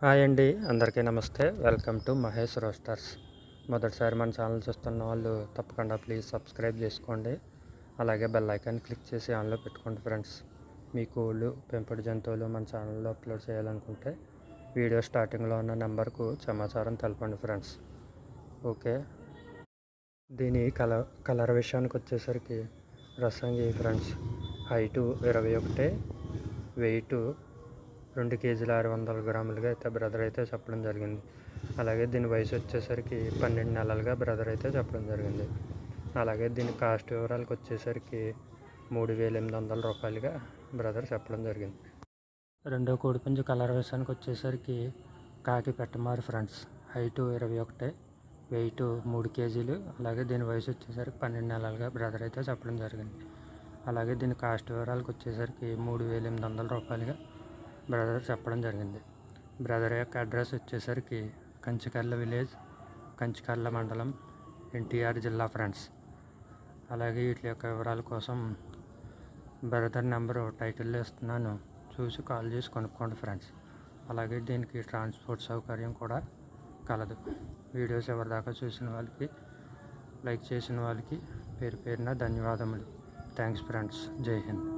Hi అండి అందరికీ నమస్తే. Welcome to Mahesh Roasters. మొదటిసారి మన ఛానల్ చూస్తున్న వాళ్ళు తప్పకుండా ప్లీజ్ సబ్స్క్రైబ్ చేసుకోండి. అలాగే బెల్ ఐకాన్ క్లిక్ చేసి ఆన్లో పెట్టుకోండి ఫ్రెండ్స్. మీ కోళ్ళు పెంపుడు జంతువులు మన ఛానల్లో అప్లోడ్ చేయాలనుకుంటే వీడియో స్టార్టింగ్లో ఉన్న నెంబర్కు సమాచారం తెలపండి ఫ్రెండ్స్. ఓకే. దీని కలర్ కలర్ విషయానికి వచ్చేసరికి రసంగి ఫ్రెండ్స్. హైటు ఇరవై ఒకటి వెయిట్ రెండు కేజీల ఆరు వందల గ్రాములుగా అయితే బ్రదర్ అయితే చెప్పడం జరిగింది. అలాగే దీని వయసు వచ్చేసరికి పన్నెండు నెలలుగా బ్రదర్ అయితే చెప్పడం జరిగింది. అలాగే దీని కాస్ట్ వివరాలకు వచ్చేసరికి మూడు వేల ఎనిమిది వందల రూపాయలుగా బ్రదర్ చెప్పడం జరిగింది. రెండో కోడిపుంజు కలర్ విషయానికి వచ్చేసరికి కాకి పెట్టమారు ఫ్రెండ్స్. హైటు ఇరవై ఒకటి వెయిట్ మూడు కేజీలు. అలాగే దీని వయసు వచ్చేసరికి పన్నెండు నెలలుగా బ్రదర్ అయితే చెప్పడం జరిగింది. అలాగే దీని కాస్ట్ వివరాలకు వచ్చేసరికి మూడు వేల ఎనిమిది వందల రూపాయలుగా బ్రదర్ చెప్పడం జరిగింది. బ్రదర్ యొక్క అడ్రస్ వచ్చేసరికి కంచికర్ల విలేజ్ కంచికర్ల మండలం ఎన్టీఆర్ జిల్లా ఫ్రెండ్స్. అలాగే వీటి యొక్క వివరాల కోసం బ్రదర్ నెంబరు టైటిల్లో ఇస్తున్నాను చూసి కాల్ చేసి కొనుక్కోండి ఫ్రెండ్స్. అలాగే దీనికి ట్రాన్స్పోర్ట్ సౌకర్యం కూడా కలదు. వీడియోస్ ఎవరిదాకా చూసిన వాళ్ళకి లైక్ చేసిన వాళ్ళకి పేరు పేరున ధన్యవాదములు. Thanks friends. జై హింద్.